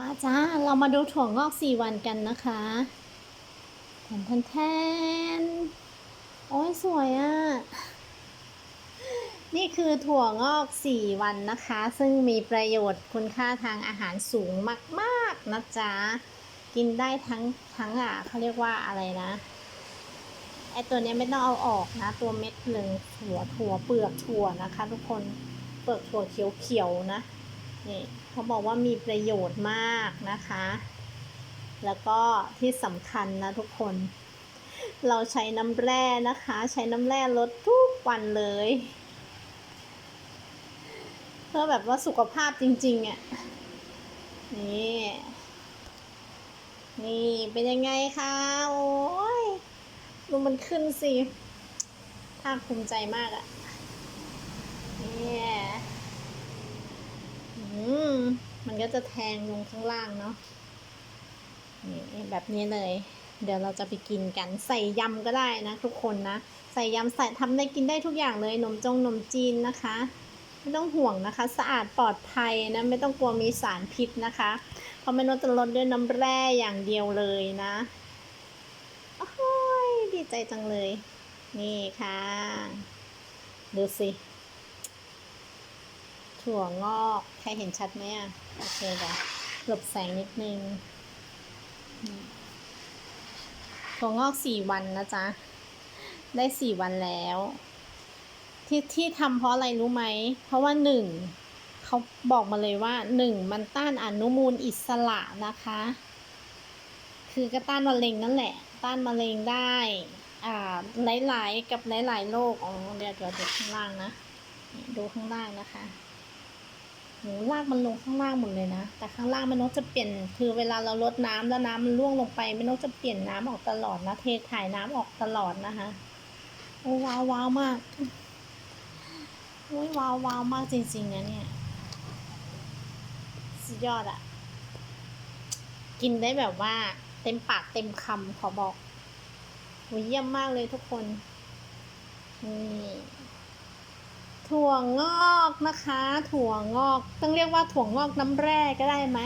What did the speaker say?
มาจ้า เรามาดูถั่วงอกสี่วันกันนะคะแทนแทนแทนโอ้ยสวยอะ่ะ นี่คือถั่วงอกสี่วันนะคะ ซึ่งมีประโยชน์คุณค่าทางอาหารสูงมากๆนะจ๊ะ กินได้ทั้งทั้งอะเขาเรียกว่าอะไรนะ ไอตัวเนี้ยไม่ต้องเอาออกนะ ตัวเม็ดหนึ่งถั่วถั่วเปลือกถั่วนะคะ ทุกคน เปลือกถั่วเขียวๆนะ นี่เขาบอกว่ามีประโยชน์มากนะคะ แล้วก็ที่สำคัญนะทุกคน เราใช้น้ำแร่นะคะ ใช้น้ำแร่ลดทุกวันเลย เพื่อแบบว่าสุขภาพจริงๆอะ่ะนี่ นี่เป็นยังไงคะโอ้ยดูมันขึ้นสิภาคภูมิใจมากอะ่ะ เนี่ย ก็จะแทงลงข้างล่างเนาะนี่แบบนี้เลย เดี๋ยวเราจะไปกินกันใส่ยำก็ได้นะทุกคนนะ ใส่ยำใส่ทำได้กินได้ทุกอย่างเลยนมจงนมจีนนะคะ ไม่ต้องห่วงนะคะ สะอาดปลอดภัยนะ ไม่ต้องกลัวมีสารพิษนะคะเพราะไม่นจะลดด้วยน้ำแร่อย่างเดียวเลยนะโอ้ยดีใจจังเลย นี่ค่ะ ดูสิ ถั่วงอกใครเห็นชัดไหมอะ โอเคเดี๋ยวหลบแสงนิดนึง ถั่วงอกสี่วันนะจ๊ะ ได้สี่วันแล้ว ที่ที่ทำเพราะอะไรรู้ไหม เพราะว่าหนึ่งเขาบอกมาเลยว่าหนึ่งมันต้านอนุมูลอิสระนะคะ คือก็ต้านมะเร็งนั่นแหละ ต้านมะเร็งได้อ่าหลายๆกับหลายๆโรคอ๋อเดี๋ยวเดี๋ยวดูข้างล่างนะ ดูข้างล่างนะคะ หนูลากมันลงข้างล่างหมดเลยนะ แต่ข้างล่างมันนกจะเปลี่ยน คือเวลาเราลดน้ำแล้วน้ำมันร่วงลงไปมันนกจะเปลี่ยนน้ำออกตลอดนะ เทถ่ายน้ำออกตลอดนะคะโอ้ว้าวว้าวมากโอ้ยว้าวว้าวมากจริงๆนะเนี่ย สุดยอดอะกินได้แบบว่าเต็มปากเต็มคำขอบอกโหเยี่ยมมากเลยทุกคนนี่ ถั่วงอกนะคะ ถั่วงอก ต้องเรียกว่าถั่วงอกน้ำแร่ก็ได้ไหม